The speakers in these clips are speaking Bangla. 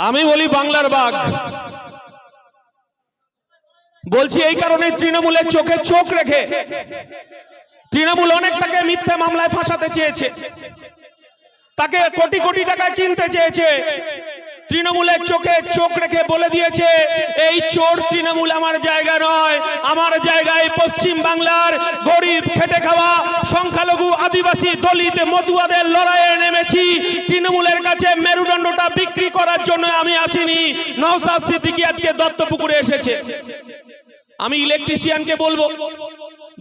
আমি বলি বাংলার বাঘ। বলছি এই কারণে তৃণমূলের চোখে চোখ রেখে তৃণমূল অনেক তাকে মিথ্যে মামলায় ফাঁসাতে চেয়েছে। তাকে কোটি কোটি টাকা কিনতে চেয়েছে। তৃণমূলের চোখে চোখ রেখে বলে দিয়েছে, এই চোর তৃণমূল আমার জায়গা নয়। আমার জায়গায় পশ্চিম বাংলার গরিব খেটে খাওয়া সংখ্যালঘু আদিবাসী দলিত মতুয়াদের লড়াইয়ে নেমেছি। তৃণমূলের কাছে মেরুদণ্ডটা বিক্রি করার জন্য আমি আসিনি। নওসাদ সিদ্দিকি আজকে দত্তপুকুরে এসেছে। আমি ইলেকট্রিশিয়ানকে বলব,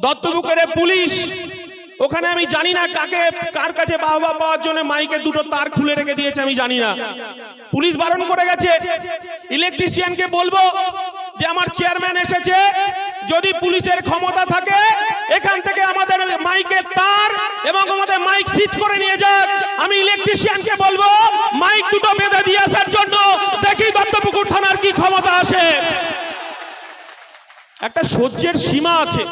দত্তপুকুরে পুলিশ। ওখানে আমি জানি না কাকে, কার কাছে বাহবা পাওয়ার জন্য মাইকে দুটো তার খুলে রেখে দিয়েছে, আমি জানি না। পুলিশ বারণ করে গেছে। ইলেকট্রিশিয়ানকে বলব যে আমার চেয়ারম্যান এসেছে, যদি পুলিশের ক্ষমতা থাকে, এখান থেকে আমাদের মাইকের তার এবং আমাদের মাইক সিজ করে নিয়ে যাক। আমি ইলেকট্রিশিয়ানকে বলব, মাইক দুটো বেঁধে দিয়ে আসার জন্য দেখি দত্তপুকুর থানার কি ক্ষমতা আসে একটা সহ্যের সীমা আছে।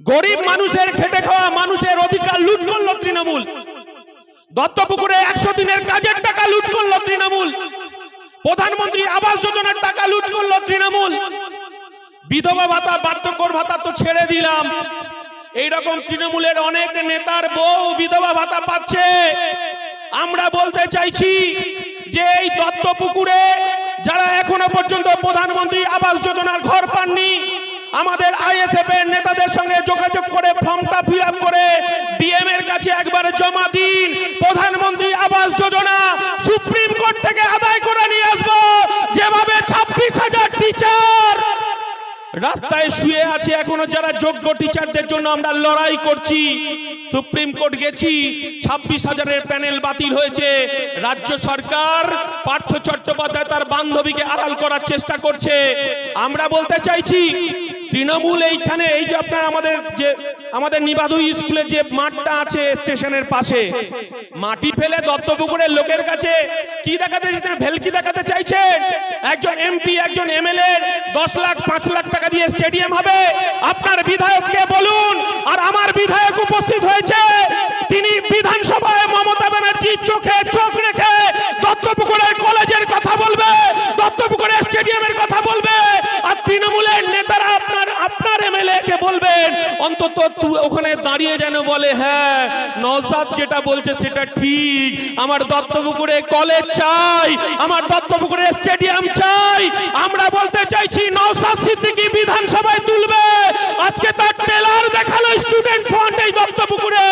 গরিব মানুষের খেটে খাওয়া মানুষের অধিকার লুট করল তৃণমূল। দত্তপুকুরে একশো দিনের কাজের টাকা লুট করল তৃণমূল। প্রধানমন্ত্রী আবাস যোজনার টাকা লুট করল তৃণমূল। বিধবা ভাতা, বার্ধক্যর ভাতা তো ছেড়ে দিলাম। এইরকম তৃণমূলের অনেক নেতার বউ বিধবা ভাতা পাচ্ছে। আমরা বলতে চাইছি যে এই দত্তপুকুরে যারা এখনও পর্যন্ত প্রধানমন্ত্রী আবাস যোজনার ঘর পাননি আমাদের আইএসএফ এর নেতাদের সঙ্গে যোগাযোগ করে ফর্মটা ফিল আপ করে ডিএম এর কাছে একবার জমা দিন। প্রধানমন্ত্রী আবাস যোজনা সুপ্রিম কোর্ট থেকে আদায় করে নিয়ে আসব। যেভাবে ছাব্বিশ হাজার টিচার রাস্তায় শুয়ে আছে, এখনও যারা যোগ্য টিচারদের জন্য আমরা লড়াই করছি। সুপ্রিম কোর্ট গেছি, ছাব্বিশ হাজারের প্যানেল বাতিল হয়েছে। রাজ্য সরকার পার্থ চট্টোপাধ্যায় তার বান্ধবীকে আড়াল করার চেষ্টা করছে। আমরা বলতে চাইছি তৃণমূল এইখানে, এই যে আপনার আমাদের যে, আমাদের নিবাধু স্কুলে যে মাঠটা আছে স্টেশনের পাশে, মাটি ফেলে দত্তপুকুরের লোকের কাছে কি দেখাতে চাইছেন? ভেলকি দেখাতে চাইছেন? একজন এমপি, একজন এমএলএ, দশ লাখ, পাঁচ লাখ টাকা দিয়ে স্টেডিয়াম হবে। আপনার বিধায়ককে বলুন, আর আমার বিধায়ক উপস্থিত হয়েছে তিনি বিধানসভায় মমতা ব্যানার্জির চোখে চোখ রেখে দত্তপুকুরের কলেজের কথা বলবে দত্তপুকুরের স্টেডিয়ামের কথা বলবে আর তৃণমূলের নেতারা আপনার আপনার এমএলএ কে বলবেন, অন্তত ওখানে দাঁড়িয়ে যেন বলে হ্যাঁ নওসাদ যেটা বলছে সেটা ঠিক। আমার দত্তপুকুরে কলেজ চাই, আমার দত্তপুকুরে স্টেডিয়াম চাই। আমরা বলতে চাইছি নওসাদ সিদ্দিকী বিধানসভায় তুলবে। আজকে তার টেলার দেখাল স্টুডেন্ট ফ্রন্ট এই দত্তপুকুরে।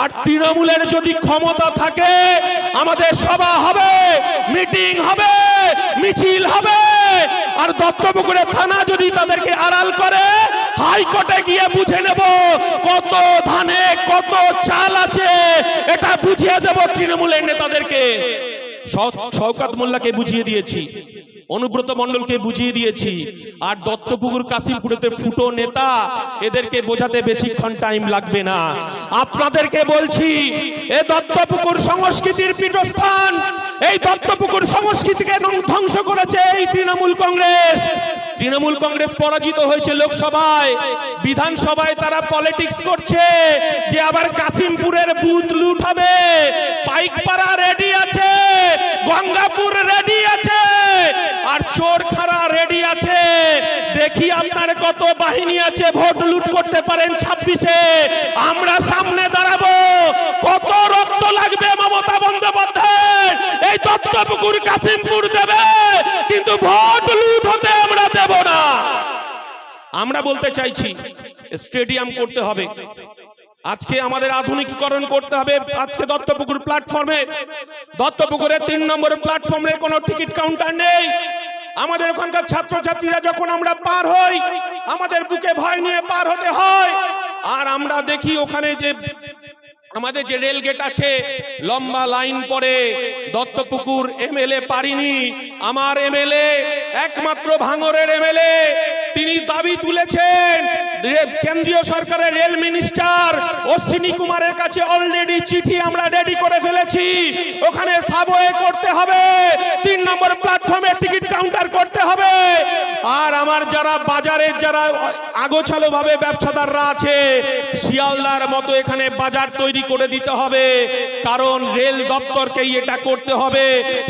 আর তৃণমূলের যদি ক্ষমতা থাকে, আমাদের সভা হবে, মিটিং হবে, মিছিল হবে। আর দত্তপুকুরের থানা যদি তাদেরকে আড়াল করে, হাইকোর্টে গিয়ে বুঝে নেব কত ধানে কত চাল আছে। এটা বুঝিয়ে দেব তৃণমূলের নেতাদেরকে। শওকাত মোল্লাকে বুঝিয়ে দিয়েছি। অনুব্রত মণ্ডলকে বুঝিয়ে দিয়েছি। আর দত্তপুকুর কাশিমপুরেতে ফুটো নেতা, এদেরকে বোঝাতে বেশিক্ষণ টাইম লাগবে না। আপনাদেরকে বলছি, এ দত্তপুকুর সংস্কৃতির পীঠস্থান, এই দত্তপুকুর সংস্কৃতিকে ধ্বংস করেছে এই তৃণমূল কংগ্রেস। তৃণমূল কংগ্রেস পরাজিত হয়েছে লোকসভায়। বিধানসভায় তারা পলিটিক্স করছে যে আবার কাশিমপুরের বুথ লুট হবে। দেখি আপনার কত বাহিনী আছে, ভোট লুট করতে পারেন ছাব্বিশে। আমরা সামনে দাঁড়াবো। কত রক্ত লাগবে মমতা বন্দ্যোপাধ্যায় এই দত্তপুকুর কাশিমপুর দেবে, কিন্তু ভোট লুট হতে আমরা দেব না। আমরা বলতে চাইছি, স্টেডিয়াম করতে হবে। আজকে আমাদের আধুনিকীকরণ করতে হবে। আজকে দত্তপুকুর প্ল্যাটফর্মে দত্তপুকুরের তিন নম্বর প্ল্যাটফর্মে কোনো টিকিট কাউন্টার নেই। আমাদের ওখানকার ছাত্রছাত্রীরা যখন আমরা পার হই, আমাদের বুকে ভয় নিয়ে পার হতে হয়। আর আমরা দেখি ওখানে যে আমাদের যে রেল গেট আছে, লম্বা লাইন পরে দত্তপুকুর এমএলএ পারিনি। আমার এমএলএ, একমাত্র ভাঙরের এমএলএ, তিনি দাবি তুলেছেন কেন্দ্রীয় সরকারের রেল মিনিস্টার অশ্বিনী কুমারের কাছে অলরেডি চিঠি আমরা রেডি করে ফেলেছি। ওখানে সাবওয়ে করতে হবে, তিন নম্বর প্ল্যাটফর্মে টিকিট কাউন্টার করতে হবে। আর আমার যারা বাজারের যারা আগোছালো ভাবে ব্যবসাদাররা আছে, শিয়ালদার মতো এখানে বাজার তৈরি করে দিতে হবে। কারণ রেল দপ্তরকেই এটা করতে হবে।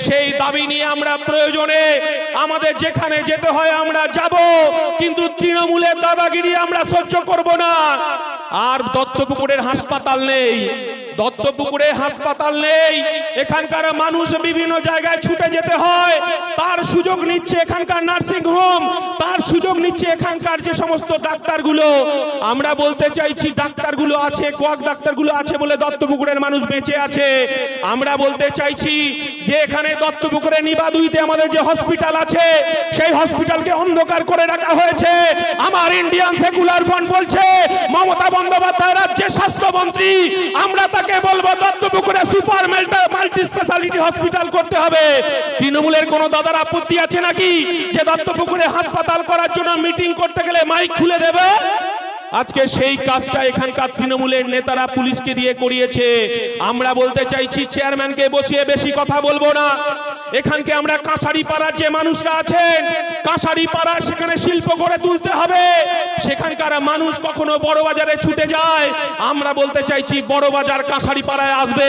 সেই দাবি নিয়ে আমরা প্রয়োজনে আমাদের যেখানে যেতে হয় আমরা যাব, কিন্তু তৃণমূলের দাদাগিরি আমরা সহ্য করব না। আর দত্তপুকুরের হাসপাতাল নেই। দত্তপুকুরে হাসপাতাল নেই। এখানকার মানুষ বিভিন্ন জায়গায় ছুটে যেতে হয়। তার সুযোগ নিচ্ছে এখানকার নার্সিং হোম। তার সুযোগ নিচ্ছে এখানকার যে সমস্ত ডাক্তারগুলো। আমরা বলতে চাইছি, ডাক্তারগুলো আছে, কোয়াক ডাক্তারগুলো আছে বলে দত্তপুকুরের মানুষ বেঁচে আছে। আমরা বলতে চাইছি যে এখানে দত্তপুকুরে নিবাদুইতে আমাদের যে হসপিটাল আছে, সেই হসপিটালকে অন্ধকার করে রাখা হয়েছে। আমার ইন্ডিয়ান সেকুলার ফ্রন্ট বলছে, মমতা বন্দ্যোপাধ্যায় রাজ্যের স্বাস্থ্যমন্ত্রী, আমরা তাকে বলব, দত্তপুকুরে সুপার মাল্টি স্পেশালিটি হসপিটাল করতে হবে। তৃণমূলের কোনো দাদার আপত্তি আছে নাকি? যে দত্তপুকুরে হাসপাতাল করার জন্য মিটিং করতে গেলে মাইক খুলে দেবে? আজকে সেই কাজটা এখানকার তৃণমূলের নেতারা পুলিশকে দিয়ে করিয়েছে। আমরা বলতে চাইছি, চেয়ারম্যানকে বসিয়ে বেশি কথা বলব না। এখানকে আমরা কাঁসারি পাড়ার যে মানুষরা আছেন কাঁসারি পাড়ার সেখানে শিল্প গড়ে তুলতে হবে। সেখানকার মানুষ কখনো বড় বাজারে ছুটে যায়। আমরা বলতে চাইছি বড় বাজার কাঁসারি পাড়ায় আসবে,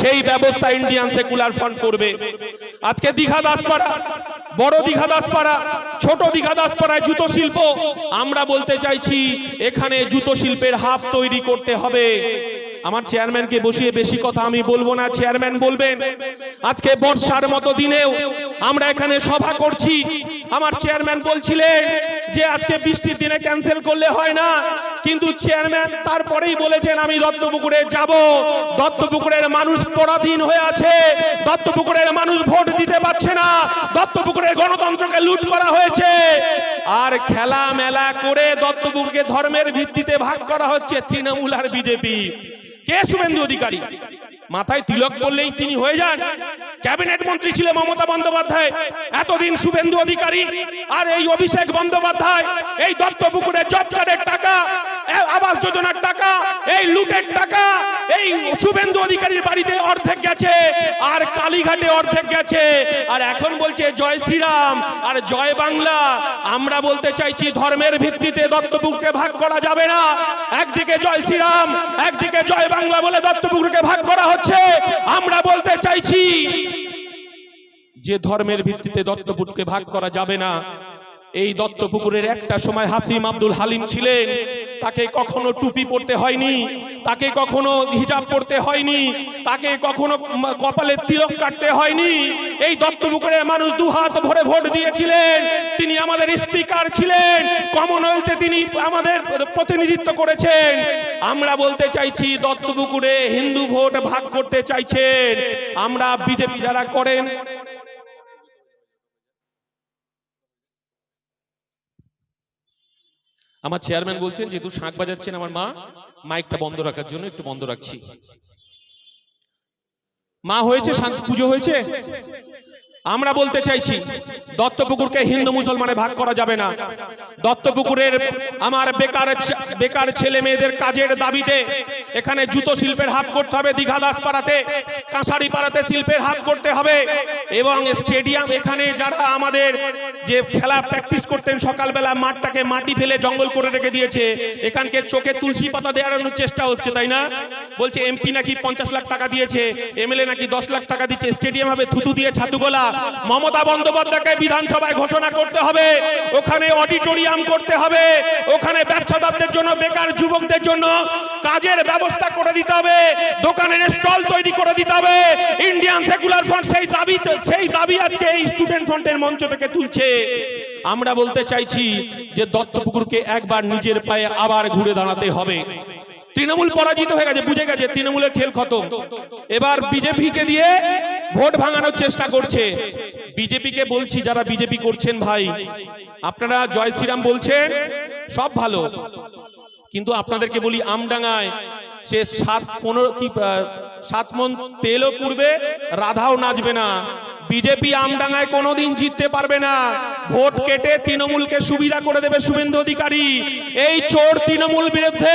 সেই ব্যবস্থা ইন্ডিয়ান সেকুলার ফ্রন্ট করবে। আজকে দীঘা দাসপাড়া বড় দীঘা দাসপাড়া, ছোট দীঘা দাসপাড়ায় জুতো শিল্প। আমরা বলতে চাইছি, এখানে জুতো শিল্পের হাব তৈরি করতে হবে। আমার চেয়ারম্যানকে বসিয়ে বেশি কথা আমি বলব না, চেয়ারম্যান বলবেন। আজকে বর্ষার মতো দিনেও আমরা এখানে সভা করছি। আমার চেয়ারম্যান বলছিলেন যে আজকে বৃষ্টির দিনে ক্যান্সেল করলে হয় না। কিন্তু চেয়ারম্যান তারপরেই বলেছেন, আমি দত্তপুকুরে যাব। দত্তপুকুরের মানুষ পরাধীন হয়ে আছে। দত্তপুকুরের মানুষ ভোট দিতে পারছে না। দত্তপুকুরের গণতন্ত্রকে লুট করা হয়েছে। আর খেলা মেলা করে দত্তপুকুরকে ধর্মের ভিত্তিতে ভাগ করা হচ্ছে তৃণমূল আর বিজেপি। কে শুভেন্দু অধিকারী? মাথায় তিলক করলেই তিনি হয়ে যান। ক্যাবিনেট মন্ত্রী ছিলেন মমতা বন্দ্যোপাধ্যায়। এতদিন শুভেন্দু অধিকারী আর এই অভিষেক বন্দ্যোপাধ্যায়, এই দত্তপুকুরের জব কার্ডের টাকা আবাস যোজনার টাকা, এই লুটের টাকা, এই শুভেন্দু অধিকারীর বাড়িতে অর্ধেক গেছে আর কালীঘাটে অর্ধেক গেছে। আর এখন বলছে, জয় শ্রীরাম আর জয় বাংলা। আমরা বলতে চাইছি, ধর্মের ভিত্তিতে দত্তপুকুরকে ভাগ করা যাবে না। একদিকে জয় শ্রীরাম, একদিকে জয় বাংলা বলে দত্তপুকুরকে ভাগ করা হচ্ছে। আমরা বলতে চাইছি যে ধর্মের ভিত্তিতে দত্তপুটকে ভাগ করা যাবে না। এই দত্ত দত্তপুকুরের একটা সময় হাসিম আব্দুল হালিম ছিলেন। তাকে কখনো টুপি পরতে হয়নি, তাকে কখনো হিজাব পরতে হয়নি, তাকে কখনো কপালে তিলক কাটতে হয়নি। এই দত্তপুকুরের মানুষ দু হাত ভরে ভোট দিয়েছিলেন। তিনি আমাদের স্পিকার ছিলেন। কমনওয়েলথে তিনি আমাদের প্রতিনিধিত্ব করেছেন। আমরা বলতে চাইছি দত্ত দত্তপুকুরে হিন্দু ভোট ভাগ করতে চাইছেন। আমরা বিজেপি যারা করেন আমার চেয়ারম্যান বলছেন যেহেতু শাঁখ বাজাচ্ছেন আমার মা মাইকটা বন্ধ রাখার জন্য একটু বন্ধ রাখছি। মা হয়েছে পুজো হয়েছে? আমরা বলতে চাইছি, দত্তপুকুরকে হিন্দু মুসলমানে ভাগ করা যাবে না। দত্তপুকুরের আমার বেকার বেকার ছেলে মেয়েদের কাজের দাবিতে এখানে জুতো শিল্পের হাব করতে হবে, দীঘা দাস পাড়াতে কাঁসারি পাড়াতে শিল্পের হাব করতে হবে এবং স্টেডিয়াম এখানে যারা আমাদের যে খেলা প্র্যাকটিস করতেন সকালবেলা, মাঠটাকে মাটি ফেলে জঙ্গল করে রেখে দিয়েছে, এখানকে চোখে তুলসী পাতা দেওয়ানোর চেষ্টা হচ্ছে, তাই না? বলছে, এমপি নাকি পঞ্চাশ লাখ টাকা দিয়েছে, এমএলএ নাকি দশ লাখ টাকা দিচ্ছে, স্টেডিয়াম হবে থুতু দিয়ে ছাতুগোলা। মমতা বন্দ্যোপাধ্যায়কে বিধানসভায় ঘোষণা করতে হবে, ওখানে অডিটোরিয়াম করতে হবে, ওখানে ব্যবসাদারদের জন্য, বেকার যুবকদের জন্য কাজের ব্যবস্থা করে দিতে হবে, দোকানের স্টল তৈরি করে দিতে হবে, ইন্ডিয়ান সেকুলার ফ্রন্ট সেই দাবি সেই দাবি আজকে এই স্টুডেন্ট ফ্রন্টের মঞ্চ থেকে তুলছে। আমরা বলতে চাইছি যে দত্তপুকুরকে একবার নিজের পায়ে আবার ঘুরে দাঁড়াতে হবে। তৃণমূল পরাজিত হয়ে গেছে, বুঝে গেছে, তৃণমূলের খেল খতম। এবার বিজেপিকে দিয়ে ভোট ভাঙানোর চেষ্টা করছে। বিজেপিকে বলছি, যারা বিজেপি করছেন ভাই, আপনারা জয় শ্রীরাম বলছেন, সব ভালো। কিন্তু আপনাদেরকে বলি, আমডাঙ্গায় সে সাত পনেরো কি সাত মন তেলও পুড়বে রাধাও নাচবে না। বিজেপি আমডাঙ্গায় কোনোদিন জিততে পারবে না। ভোট কেটে তৃণমূলকে সুবিধা করে দেবে শুভেন্দু অধিকারী। এই চোর তৃণমূল বিরুদ্ধে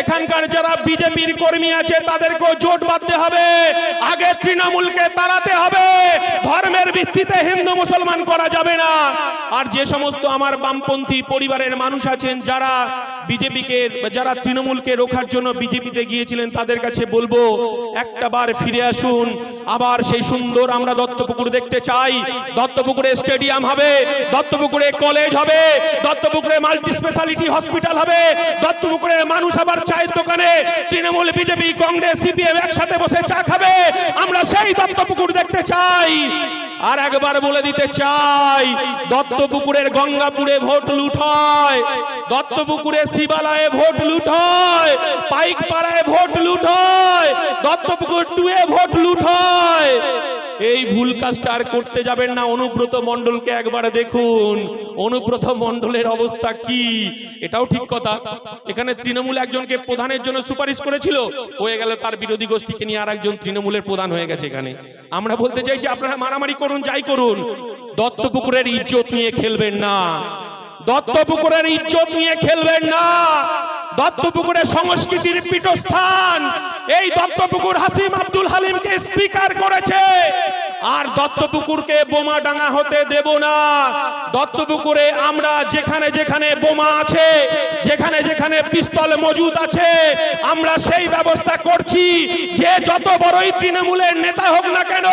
এখানকার যারা বিজেপির কর্মী আছে, তাদেরকেও জোট বাঁধতে হবে। আগে তৃণমূলকে তাড়াতে হবে। ধর্মের ভিত্তিতে হিন্দু মুসলমান করা যাবে না। আর যে সমস্ত আমার বামপন্থী পরিবারের মানুষ আছেন, যারা বিজেপিকে যারা তৃণমূলকে রোখার জন্য বিজেপিতে গিয়েছিলেন তাদের কাছে বলব, একটা বার ফিরে আসুন। আবার সেই সুন্দর আমরা দত্তপুকুর দেখতে চাই। দত্তপুকুরে স্টেডিয়াম হবে, দত্তপুকুরে কলেজ হবে, দত্তপুকুরে মাল্টি স্পেশালিটি হসপিটাল হবে দত্তপুকুরের মানুষ আবার চায়ের দোকানে। তৃণমূল, বিজেপি, কংগ্রেস, সিপিএম একসাথে বসে চা খাবে। আমরা সেই দত্তপুকুর দেখতে চাই। আর একবার বলে দিতে চাই, দত্তপুকুরের গঙ্গাপুরে ভোট লুট হয়, দত্তপুকুরে শিবালয়ে ভোট লুট হয়, পাইকপাড়ায় ভোট লুট হয়, দত্তপুকুর টুয়ে ভোট লুট হয়। এই ভুল কাজটা আর করতে যাবেন না। অনুব্রত মণ্ডলকে একবার দেখুন। অনুব্রত মণ্ডলের অবস্থা কি? এটাও ঠিক কথা। এখানে তৃণমূল একজনকে প্রধানের জন্য সুপারিশ করেছিল। হয়ে গেল তার বিরোধী গোষ্ঠীকে নিয়ে আর একজন তৃণমূলের প্রধান হয়ে গেছে এখানে। আমরা বলতে চাইছি, আপনারা মারামারি করুন, যাই করুন। দত্তপুকুরের ইজ্জত নিয়ে খেলবেন না। দত্তপুকুরের ইজ্জত নিয়ে খেলবেন না। দত্তপুকুরের সংস্কৃতির পীঠস্থান। এই দত্তপুকুর হাসিম আব্দুল হালিমকে স্পিকার করেছে। আর দত্তপুকুরকে বোমা ডাঙা হতে দেব না। দত্তপুকুরে আমরা যেখানে যেখানে বোমা আছে, যেখানে যেখানে পিস্তল মজুদ আছে, আমরা সেই ব্যবস্থা করছি। যে যত বড়ই তৃণমূলের নেতা হোক না কেন,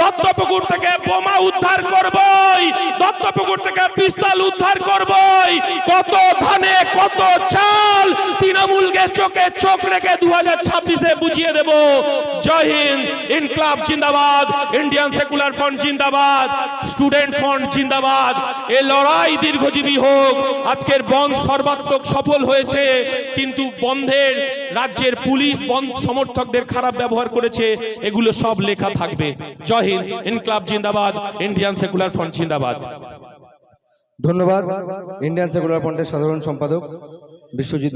দত্তপুকুর থেকে বোমা উদ্ধার করবই, দত্তপুকুর থেকে পিস্তল উদ্ধার করবই। কত ধানে, কত চাল তৃণমূলকে চোখে চোখ রেখে দু হাজার ছাব্বিশে বুঝিয়ে দেব। জয় হিন্দ, ইনকলাব জিন্দাবাদ ইন্ডিয়ান সেকুলার ফ্রন্ট জিন্দাবাদ স্টুডেন্ট ফ্রন্ট জিন্দাবাদ। এ লড়াই দীর্ঘজীবী হোক, আজকের বন্ধ সর্বাত্মক সফল হয়েছে, কিন্তু বন্ধের রাজ্যের পুলিশ, বন্ধ সমর্থকদের খারাপ ব্যবহার করেছে, এগুলো সব লেখা থাকবে। জয় হিন্দ, ইনকলাব জিন্দাবাদ ইন্ডিয়ান সেকুলার ফ্রন্ট জিন্দাবাদ। ধন্যবাদ ইন্ডিয়ান সেকুলার ফ্রন্টের সাধারণ সম্পাদক, বিশ্বজিৎ